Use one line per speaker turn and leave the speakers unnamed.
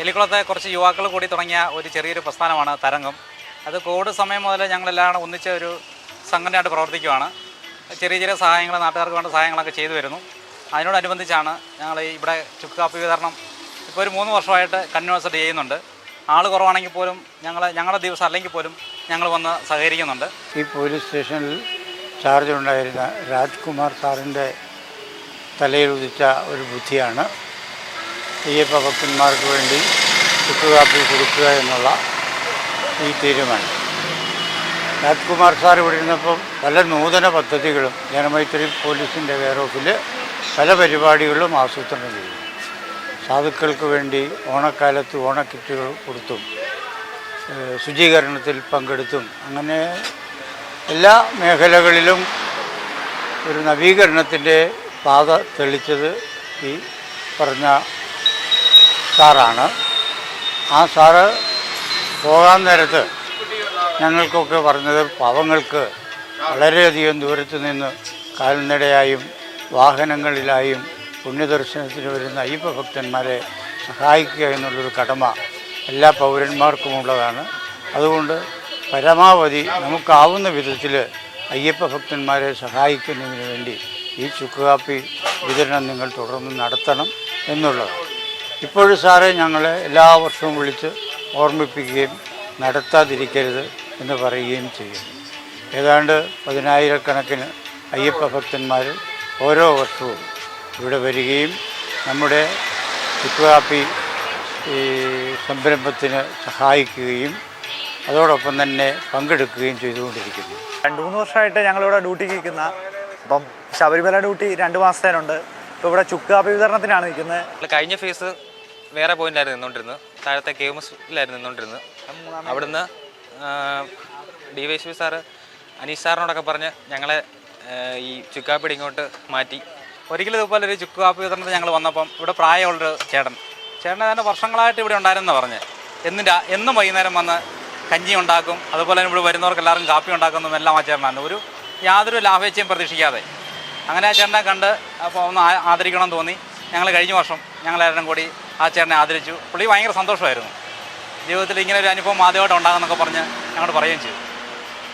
എലിക്കുളത്തെ കുറച്ച് യുവാക്കൾ കൂടി തുടങ്ങിയ ഒരു ചെറിയൊരു പ്രസ്ഥാനമാണ് തരംഗം. അത് കോവിഡ് സമയം മുതൽ ഞങ്ങളെല്ലാം ഒന്നിച്ച ഒരു സംഘടനയായിട്ട് പ്രവർത്തിക്കുവാണ്. ചെറിയ ചെറിയ സഹായങ്ങൾ നാട്ടുകാർക്ക് വേണ്ട സഹായങ്ങളൊക്കെ ചെയ്തു വരുന്നു. അതിനോടനുബന്ധിച്ചാണ് ഞങ്ങൾ ഇവിടെ ചുക്ക് കാപ്പി വിതരണം ഇപ്പോൾ ഒരു മൂന്ന് വർഷമായിട്ട് കണ്ടിന്യൂസ് ചെയ്യുന്നുണ്ട്. ആൾ കുറവാണെങ്കിൽ പോലും ഞങ്ങൾ ഞങ്ങളുടെ ദിവസം അല്ലെങ്കിൽ പോലും ഞങ്ങൾ വന്ന് സഹകരിക്കുന്നുണ്ട്.
ഈ പോലീസ് സ്റ്റേഷനിൽ ചാർജ് ഉണ്ടായിരുന്ന രാജ്കുമാർ സാറിന്റെ തലയിൽ ഉദിച്ച ഒരു ബുദ്ധിയാണ് അയ്യപ്പ ഭക്തന്മാർക്ക് വേണ്ടി ചുക്കുകാപ്പി കൊടുക്കുക എന്നുള്ള ഈ തീരുമാനം. രാജ്കുമാർ സാർ ഇവിടെ ഇരുന്നപ്പം പല നൂതന പദ്ധതികളും ജനമൈത്രി പോലീസിന്റെ കെയർ പല പരിപാടികളും ആസൂത്രണം ചെയ്തു. സാധുക്കൾക്ക് വേണ്ടി ഓണക്കാലത്ത് ഓണക്കിറ്റുകൾ കൊടുത്തും ശുചീകരണത്തിൽ പങ്കെടുത്തും അങ്ങനെ എല്ലാ മേഖലകളിലും ഒരു നവീകരണത്തിന്റെ പാത തെളിച്ചത് ഈ പറഞ്ഞ സാറാണ്. ആ സാറ് പോകാൻ നേരത്ത് ഞങ്ങൾക്കൊക്കെ പറഞ്ഞത് പാവങ്ങൾക്ക് വളരെയധികം ദൂരത്ത് നിന്ന് കാൽനടയായും വാഹനങ്ങളിലായും പുണ്യദർശനത്തിന് വരുന്ന അയ്യപ്പ ഭക്തന്മാരെ സഹായിക്കുക എന്നുള്ളൊരു കടമ എല്ലാ പൗരന്മാർക്കുമുള്ളതാണ്. അതുകൊണ്ട് പരമാവധി നമുക്കാവുന്ന വിധത്തിൽ അയ്യപ്പ ഭക്തന്മാരെ സഹായിക്കുന്നതിന് വേണ്ടി ഈ ചുക്കുകാപ്പി വിതരണം നിങ്ങൾ തുടർന്ന് നടത്തണം എന്നുള്ളത് ഇപ്പോഴും സാറെ ഞങ്ങളെ എല്ലാ വർഷവും വിളിച്ച് ഓർമ്മിപ്പിക്കുകയും നടത്താതിരിക്കരുത് എന്ന് പറയുകയും ചെയ്യും. ഏതാണ്ട് പതിനായിരക്കണക്കിന് അയ്യപ്പ ഭക്തന്മാർ ഓരോ വർഷവും ഇവിടെ വരികയും നമ്മുടെ ചുറ്റുകാപ്പി ഈ സംരംഭത്തിന് സഹായിക്കുകയും അതോടൊപ്പം തന്നെ പങ്കെടുക്കുകയും ചെയ്തുകൊണ്ടിരിക്കുന്നു.
രണ്ട് മൂന്ന് വർഷമായിട്ട് ഞങ്ങളിവിടെ ഡ്യൂട്ടിക്ക് നിൽക്കുന്ന അപ്പം ശബരിമല ഡ്യൂട്ടി രണ്ട് മാസത്തേനുണ്ട്. ഇപ്പോൾ ഇവിടെ ചുക്ക് കാപ്പി വിതരണത്തിനാണ് നിൽക്കുന്നത്.
കഴിഞ്ഞ ഫേസ് വേറെ പോയിന്റിലായിരുന്നു നിന്നോണ്ടിരുന്നത്. താഴത്തെ കെ എം എസിലായിരുന്നു നിന്നോണ്ടിരുന്നത്. അവിടുന്ന് D Y Shiva sir Aneesh സാറിനോടൊക്കെ പറഞ്ഞ് ഞങ്ങളെ ഈ ചുക്കാപ്പിടി ഇങ്ങോട്ട് മാറ്റി.
ഒരിക്കലും ഇതുപോലെ ഒരു ചുക്ക് കാപ്പി വിതരണത്തിന് ഞങ്ങൾ വന്നപ്പം ഇവിടെ പ്രായമുള്ളൊരു ചേട്ടൻ. ചേട്ടൻ തന്നെ വർഷങ്ങളായിട്ട് ഇവിടെ ഉണ്ടായിരുന്നെന്ന് പറഞ്ഞ്. എന്നും എന്നും വൈകുന്നേരം വന്ന് കഞ്ഞി ഉണ്ടാക്കും അതുപോലെ തന്നെ ഇവിടെ വരുന്നവർക്ക് എല്ലാവർക്കും കാപ്പി ഉണ്ടാക്കുന്നതും എല്ലാം ആ ചേട്ടനാണ്. ഒരു യാതൊരു ലാഭേച്ഛയും പ്രതീക്ഷിക്കാതെ. അങ്ങനെ ആ ചേട്ടനെ കണ്ട് അപ്പോൾ ഒന്ന് ആദരിക്കണം തോന്നി. ഞങ്ങൾ കഴിഞ്ഞ വർഷം ഞങ്ങളെല്ലാവരും കൂടി ആ ചേട്ടനെ ആദരിച്ചു. പുള്ളി ഭയങ്കര സന്തോഷമായിരുന്നു. ജീവിതത്തിൽ ഇങ്ങനെ ഒരു അനുഭവം ആദ്യമായിട്ട് ഉണ്ടാകുന്നൊക്കെ പറഞ്ഞ് ഞങ്ങളോട് പറയുകയും ചെയ്തു.